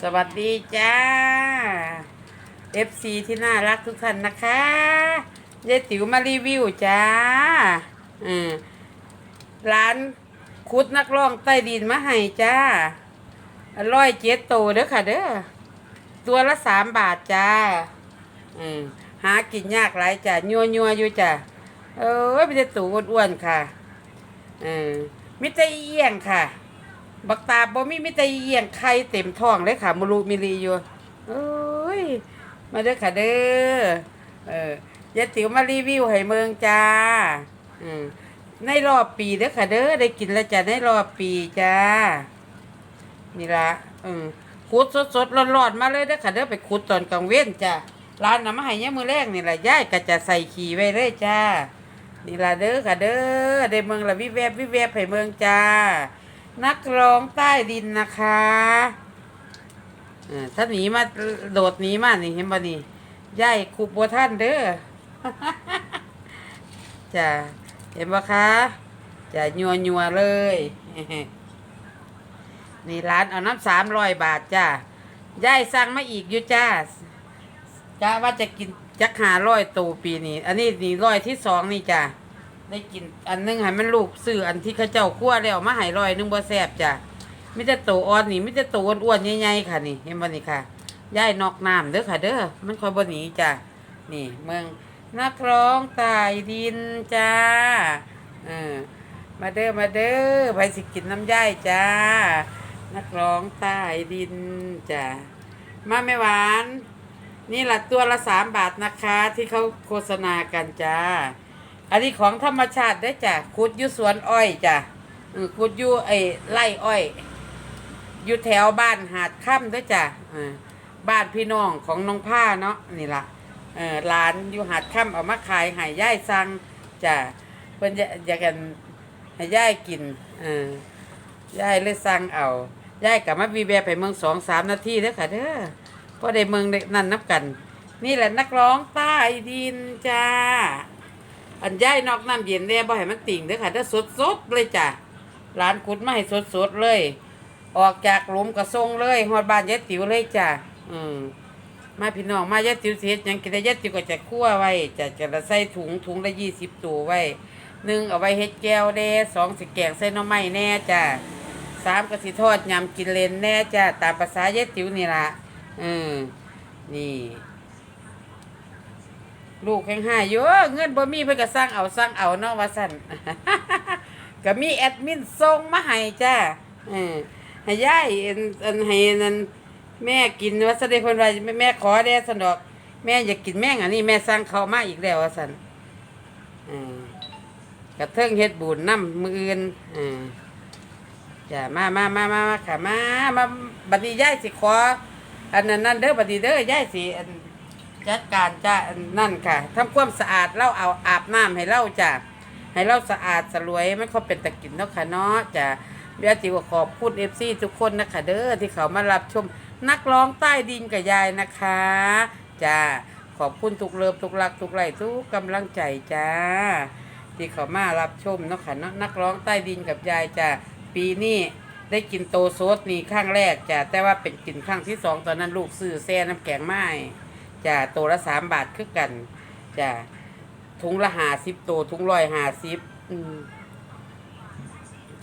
สวัสดีจ้า FC ที่น่ารักทุกท่านนะคะยายติ๋วมารีวิวจ้าอืมร้านคุดนักร้องใต้ดินมาให้จ้าร้อยเจ็ดโตเด้อค่ะเด้อตัวละสามบาทจ้า อืมหากินยากหลายจ้ะยัวยัวอยู่จ้ะเอ้ยไม่ได้ตูอ้วนๆค่ะเออมิตรเอียงค่ะ บักตาบ่มีมิตรเอียงไข่เต็มท้องเลยค่ะมุรุมิลีอยู่เอ้ย มาเด้อค่ะเด้อ เออยายติ๋วมารีวิวให้เมืองจ้า อืมในรอบปีเด้อค่ะเด้อได้กินแล้วจ้ะในรอบปีจ้า นี่ละอืมขุดสดๆร้อนๆมาเลยเด้อค่ะเด้อไปขุดตอนกลางเว้นจ้าร้านน้ำมาให้เนี่ยมมือแรกนี่แหละย่ายก็จะใส่ขี่ไว้เลยจ้านี่ละเด้อค่ะเด้อได้เมืองละวิแวบวิแวบให้เมืองจ้า นักร้องใต้ดินนะคะเออถ้าหนีมาโดดหนีมานี่เห็นบ่นี่ย่ายคุบบัวท่านเด้อจ้าเห็นบ่คะจะยัวยัวเลยนี่ร้านเอาน้ำสามร้อยบาทจ้าย่ายสั่งมาอีกอยู่จ้ากะว่าจะกินจักหาร้อยตูปีนี้ อันนี้นี่ร้อยที่สองนี่จ้า ได้กินอันหนึงให้มันลูกซื้ออันที่เขาเจ้าคั่วแล้วมาให้ร้อยนึงบ่แซ่บจ้ามิแต่โตอ่อนนี่มิแต่โตอ้วนๆใหญ่ๆค่ะนี่เห็นบ่นี่ค่ะย่ายนอกน้ำเด้อค่ะเด้อมันค่อยบ่หนีจ้านี่เมืองนักร้องตายดินจ้าเออมาเด้อมาเด้อไปสิกินน้ำย่ายจ้า นักร้องใต้ดินจ้ะมาไม่หวาน นี่แหละตัวละสามบาทนะคะ ที่เขาโฆษณากันจ้า อันนี้ของธรรมชาติได้จ้ะขุดอยู่สวนอ้อยจ้ะเออขุดอยู่ไอ้ไร่อ้อย อยู่แถวบ้านหาดค่ำด้จ้ะเออบ้านพี่น้องของน้องผ้าเนาะนี่ล่ะเออร้านอยู่หาดค่ำเอามาขายห้ย่ายสั่งจ้ะเพิ่นจะอยากกันห้ย่ายกินเออยายเลยสั่งเอายายกลับมาวีแวร์ไปเมืองสองสามนาทีเด้อค่ะเด้อพอได้เมืองนั่นนับกัน นี่แหละนักร้องใต้ดินจ้า อันยายนอกน้ำเย็นเนี่ยบ่ให้มันติ่งเด้อค่ะเด้อสดสดเลยจ้ะร้านขุดมาให้สดสดเลย ออกจากหลุมกระทรงเลยฮอดบ้านยายติ๋วเลยจ้ะอืมมาพี่น้องมายายติ๋วสิเฮ็ดหยังกินได้ยายติ๋วก็จะคั่วไว้จะจะใส่ถุงถุงละยี่สิบตัวไว้หนึ่งเอาไว้เฮ็ดแก้วเด้สองสิแกงใส่น่อไม้แน่จ้ะสามก็สิทอดยำกินเลนแน่จ้าตามภาษาย็ดติ๋วนี่ละอืมนี่ ลูกแข่งห้าเยอะเงินบ่มีเพิ่นก็สร้างเอาสร้างเอาเนาะว่าสั่น ก็มีแอดมินส่งมาให้จ้าอืมให้ยายอันอันให้นั่นแม่กินว่าซะได้เพิ่นว่าแม่ขอแด่สันดอก แม่อยากกินแม่งอันนี้แม่สั่งเขามาอีกแล้วว่าสั่นอืมกระเทิงเฮ็ดบุญนำมื้ออื่นอืมจ้ะมามามามามาค่ะมามาบัดนี้ยายสิขอ อันนั้นนั่นเด้อบัดนี้เด้อยายสิอัน จัดการจ้ะนั่นค่ะทำความสะอาดเล่าเอาอาบน้ำให้เล่าจ้ะให้เล่าสะอาดสลวยไม่ค่อยเป็นตะกินเนาะค่ะเนาะจ้ะเดี๋ยวติวขอบคุณเอฟซีทุกคนนะคะเด้อที่เขามารับชมนักร้องใต้ดินกับยายนะคะจ้ะขอบคุณทุกเลิฟทุกรักทุกไลทุกกำลังใจจ้าที่เขามารับชมเนาะค่ะเนาะนักร้องใต้ดินกับยายจ้ะปีนี้ได้กินโตโซดนี่ข้างแรกจ้ะแต่ว่าเป็นกินข้างที่สองตอนนั้นลูกซื้อแซ่น้ำแข็งไม้ จ้ะโตละสามบาทคือกันจ้ะถุงละหาสิบโตถุงร้อยหาสิบ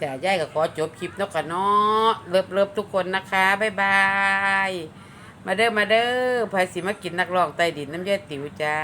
จ้ะยายก็ขอจบคลิปนาะค่ะเนาะเลิฟเลิฟทุกคนนะคะบ๊ายบายมาเด้อมาเด้อพายสิมากินนักร้องใต้ดินน้ำยายติ๋วจ้า